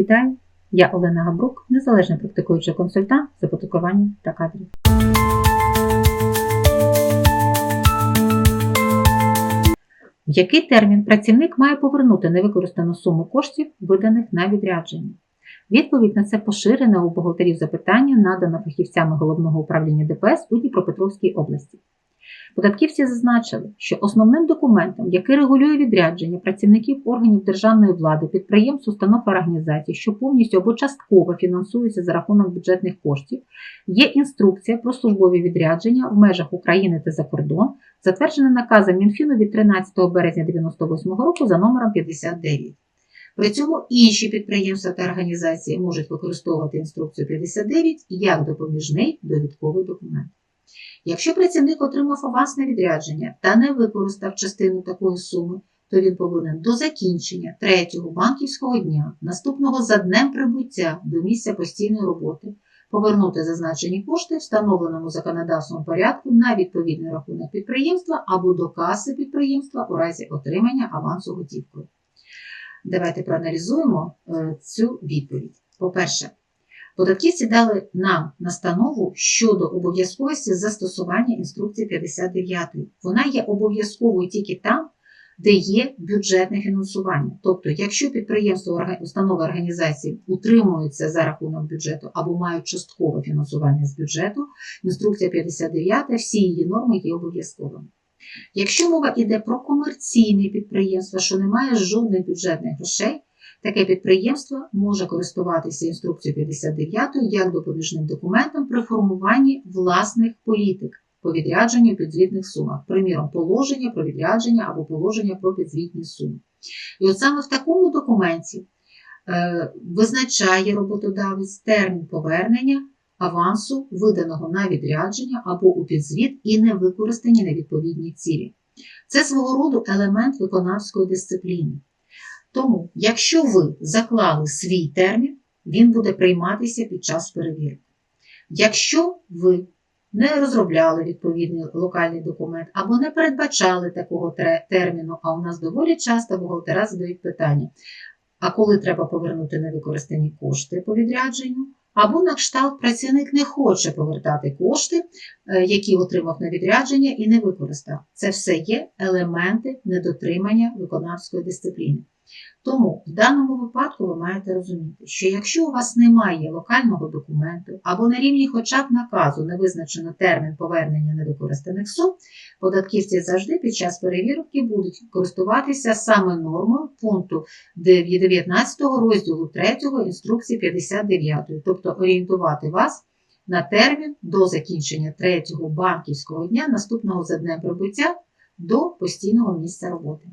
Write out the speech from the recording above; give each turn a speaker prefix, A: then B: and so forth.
A: Вітаю! Я Олена Габрук, незалежний практикуючий консультант з оподаткування та кадрів. В який термін працівник має повернути невикористану суму коштів, виданих на відрядження? Відповідь на це поширене у бухгалтерів запитання надано фахівцями головного управління ДПС у Дніпропетровській області. Податківці зазначили, що основним документом, який регулює відрядження працівників органів державної влади, підприємств, установ та організацій, що повністю або частково фінансуються за рахунок бюджетних коштів, є інструкція про службові відрядження в межах України та за кордон, затверджена наказом Мінфіну від 13 березня 1998 року за номером 59. При цьому інші підприємства та організації можуть використовувати інструкцію 59 як допоміжний довідковий документ. Якщо працівник отримав авансне відрядження та не використав частину такої суми, то він повинен до закінчення третього банківського дня, наступного за днем прибуття до місця постійної роботи, повернути зазначені кошти встановленому законодавством порядку на відповідний рахунок підприємства або до каси підприємства у разі отримання авансу готівкою. Давайте проаналізуємо е, цю відповідь. По-перше, Податківці дали нам настанову щодо обов'язковості застосування інструкції 59. Вона є обов'язковою тільки там, де є бюджетне фінансування. Тобто, якщо підприємство, установи організації утримуються за рахунок бюджету або мають часткове фінансування з бюджету, інструкція 59, всі її норми є обов'язковими. Якщо мова йде про комерційне підприємство, що не має жодних бюджетних грошей, Таке підприємство може користуватися інструкцією 59 як допоміжним документом при формуванні власних політик по відрядженню підзвітних сумах, приміром, положення про відрядження або положення про підзвітні суми. І от саме в такому документі е, визначає роботодавець термін повернення авансу, виданого на відрядження або у підзвіт і не використані на відповідні цілі. Це свого роду елемент виконавської дисципліни. Тому, якщо ви заклали свій термін, він буде прийматися під час перевірки. Якщо ви не розробляли відповідний локальний документ або не передбачали такого терміну, а у нас доволі часто бухгалтера задають питання: а коли треба повернути невикористані кошти по відрядженню, або на кшталт працівник не хоче повертати кошти, які отримав на відрядження і не використав. Це все є елементи недотримання виконавської дисципліни. Тому в даному випадку ви маєте розуміти, що якщо у вас немає локального документу або на рівні хоча б наказу не визначено термін повернення невикористаних сум, податківці завжди під час перевірки будуть користуватися саме нормою пункту 19 розділу 3 інструкції 59, тобто орієнтувати вас на термін до закінчення третього банківського дня наступного за днем прибуття до постійного місця роботи.